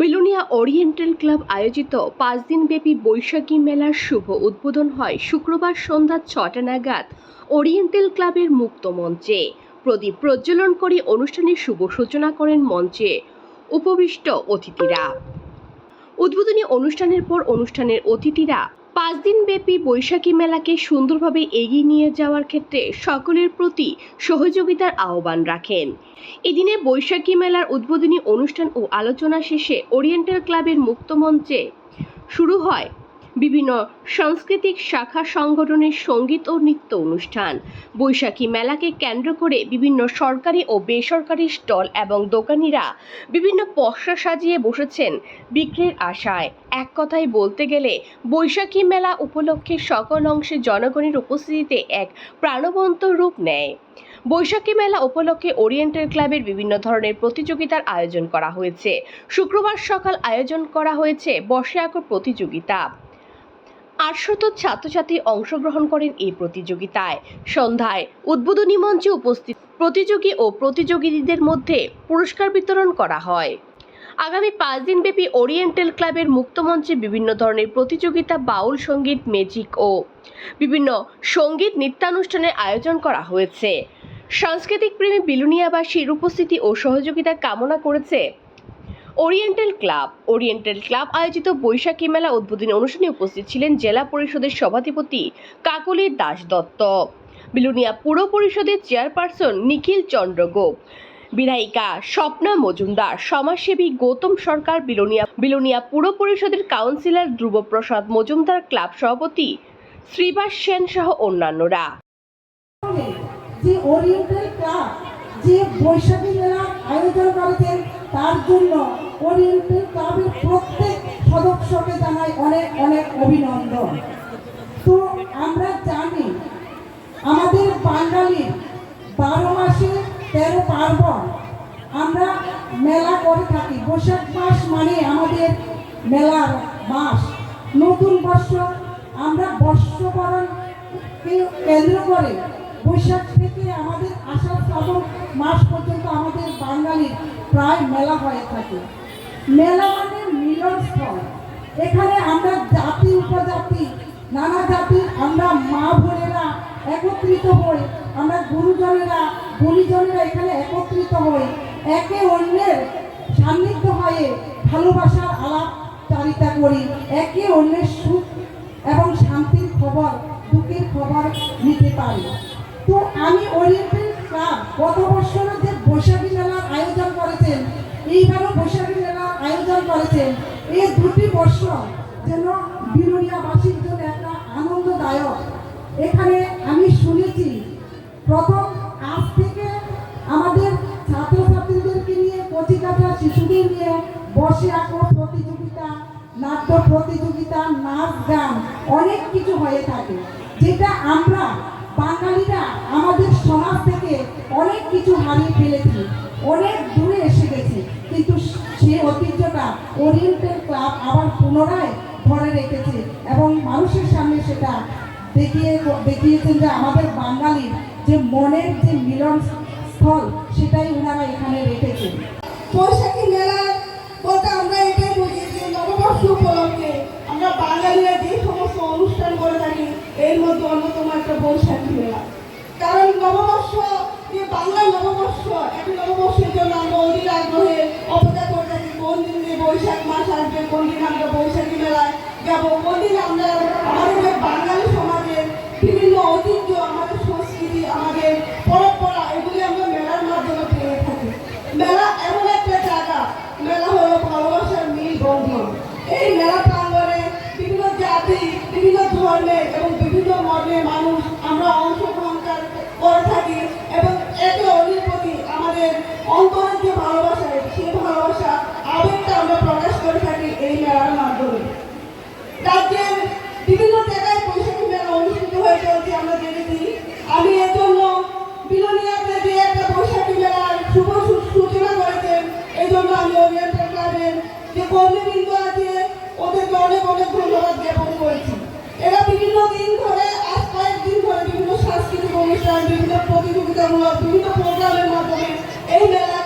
Belonia oriental club আয়োজিত পাঁচ দিনব্যাপী বৈশাখী মেলার শুভ উদ্বোধন হয় শুক্রবার সন্ধ্যা ছটা নাগাদ ওরিয়েন্টাল ক্লাবের মুক্ত মঞ্চে। প্রদীপ প্রজ্বলন করে অনুষ্ঠানের শুভ সূচনা করেন মঞ্চে উপবিষ্ট অতিথিরা। উদ্বোধনী অনুষ্ঠানের পর অনুষ্ঠানের অতিথিরা পাঁচ দিনব্যাপী বৈশাখী মেলাকে সুন্দরভাবে এগিয়ে নিয়ে যাওয়ার ক্ষেত্রে সকলের প্রতি সহযোগিতার আহ্বান রাখেন। এদিনে বৈশাখী মেলার উদ্বোধনী অনুষ্ঠান ও আলোচনা শেষে ওরিয়েন্টাল ক্লাবের মুক্তমঞ্চে শুরু হয় বিভিন্ন সাংস্কৃতিক শাখা সংগঠনের সংগীত ও নৃত্য অনুষ্ঠান। বৈশাখী মেলাকে কেন্দ্র করে বিভিন্ন সরকারি ও বেসরকারি স্টল এবং দোকানিরা বিভিন্ন পসরা সাজিয়ে বসেছেন বিক্রির আশায়। এক কথায় বলতে গেলে, বৈশাখী মেলা উপলক্ষে সকল অংশে জনগণের উপস্থিতিতে এক প্রাণবন্ত রূপ নেয়। বৈশাখী মেলা উপলক্ষে ওরিয়েন্টাল ক্লাবের বিভিন্ন ধরনের প্রতিযোগিতার আয়োজন করা হয়েছে। শুক্রবার সকাল আয়োজন করা হয়েছে বর্ষে আঁকো প্রতিযোগিতা। আটশত ছাত্রছাত্রী অংশগ্রহণ করেন এই প্রতিযোগিতায়। সন্ধ্যায় উদ্বোধনী মঞ্চে উপস্থিত প্রতিযোগী ও প্রতিযোগীদের মধ্যে পুরস্কার বিতরণ করা হয়। আগামী পাঁচ দিনব্যাপী ওরিয়েন্টাল ক্লাবের মুক্ত মঞ্চে বিভিন্ন ধরনের প্রতিযোগিতা, বাউল সংগীত, ম্যাজিক ও বিভিন্ন সংগীত নৃত্যানুষ্ঠানের আয়োজন করা হয়েছে। সাংস্কৃতিক প্রেমী বিলুনিয়াবাসীর উপস্থিতি ও সহযোগিতা কামনা করেছে ওরিয়েন্টাল ক্লাব ওরিয়েন্টাল ক্লাব আয়োজিত বৈশাখী মেলা উদ্বোধনী অনুষ্ঠানে উপস্থিত ছিলেন জেলা পরিষদের সভাধিপতি কাকলি দাস দত্ত বিলুনিয়া পুর পরিষদের চেয়ারপারসন নিখিল চন্দ্র গোপ। বিধায়িকা স্বপ্না মজুমদার, সমাজসেবী গৌতম সরকার বিলোনিয়া বিলোনিয়া পুর পরিষদের কাউন্সিলর ধ্রুবপ্রসাদ মজুমদার ক্লাব সভাপতি শ্রীবাস সেন সহ অন্যান্যরা। যে ওরিয়েন্টাল ক্লাব যে বৈশাখী মেলা আয়োজন করেছেন তার জন্য ওরিয়েন্টাল ক্লাবের প্রত্যেক সদস্যকে জানাই অনেক অনেক অভিনন্দন। তো আমরা জানি আমাদের বাঙালির বারো মাসে তেরো পার্বণ। আমরা মেলা করে থাকি। বৈশাখ মাস মানে আমাদের মেলার মাস। নতুন বর্ষ, আমরা বর্ষবরণকে কেন্দ্র করে বৈশাখ থেকে আমাদের আষাঢ় শ্রাবণ মাস পর্যন্ত আমাদের বাঙালির প্রায় মেলা হয়ে থাকে। মেলা মানে মিলনস্থল এখানে আমরা জাতি, উপজাতি, নানা জাতির আমরা মা বোনেরা একত্রিত হই, আমরা গুরুজনেরা, গুণীজনেরা এখানে একত্রিত হই। একে অন্যের সান্নিধ্য হয়ে ভালোবাসার আলাপচারিতা করি। একে অন্যের সুখ এবং শান্তির খবর, দুঃখের খবর নিতে পারি। তো আমি ওরিয়েন্টাল ক্লাব গত বছর যে বৈশাখী মেলার আয়োজন করেছেন এইবারও বৈশাখী মেলার আয়োজন করেছেন এই দুটি বছর যেন বিরুলিয়াবাসীর জন্য একটা আনন্দদায়ক। এখানে আমি শুনেছি, প্রথম আজ থেকে আমাদের ছাত্রছাত্রীদেরকে নিয়ে কচিকাটা শিশুদের নিয়ে বসে আঁকো প্রতিযোগিতা, নাট্য প্রতিযোগিতা, নাচ, গান, অনেক কিছু হয়ে থাকে। যেটা আমরা বাঙালিরা আমাদের সমাজ থেকে অনেক কিছু হারিয়ে ফেলেছি। অনেক ঐতিহ্যটা ক্লাব আবার পুনরায় ধরে রেখেছে এবং মানুষের সামনে সেটা দেখিয়ে দেখিয়েছেন যে আমাদের বাঙালির যে মনের যে মিলন স্থল সেটাই ওনারা এখানে রেখেছেন। বৈশাখী মেলা বলতে আমরা এটাই বুঝি যে নববর্ষ উপলক্ষে আমরা বাঙালিরা যে সমস্ত অনুষ্ঠান করে থাকি, এর মধ্যে অন্যতম একটা বৈশাখী মেলা। কারণ নববর্ষ বাংলা নববর্ষ একটা নববর্ষের জন্য আমরা অধীর আগ্রহে অপেক্ষা দিন বৈশাখ মাস আসবে কোন দিন আমরা বৈশাখী মেলায় যাব। কোন দিন আমরা আমাদের বাঙালি সমাজের বিভিন্ন ঐতিহ্য, আমাদের সংস্কৃতি, আমাদের পরম্পরা, এগুলি আমরা মেলার মাধ্যমে পেয়ে থাকি। মেলা এমন একটা জায়গা, মেলা হলো ভালোবাসার মিল বন্ধন। এই মেলা প্রাঙ্গণে বিভিন্ন জাতি, বিভিন্ন ধর্মের এবং বিভিন্ন মর্মের মানুষ আমরা অংশগ্রহণ করে থাকি এবং একে অন্যের আমাদের অন্তরের যে ভালোবাসা ওরিয়েন্টাল ক্লাবের যে কর্মীবৃন্দ আছে, ওদেরকে অনেক অনেক ধন্যবাদ জ্ঞাপন করেছি। এরা বিভিন্ন দিন ধরে, আজ কয়েকদিন ধরে বিভিন্ন সাংস্কৃতিক অনুষ্ঠান, বিভিন্ন প্রতিযোগিতামূলক, বিভিন্ন প্রোগ্রামের মাধ্যমে এই মেলাকে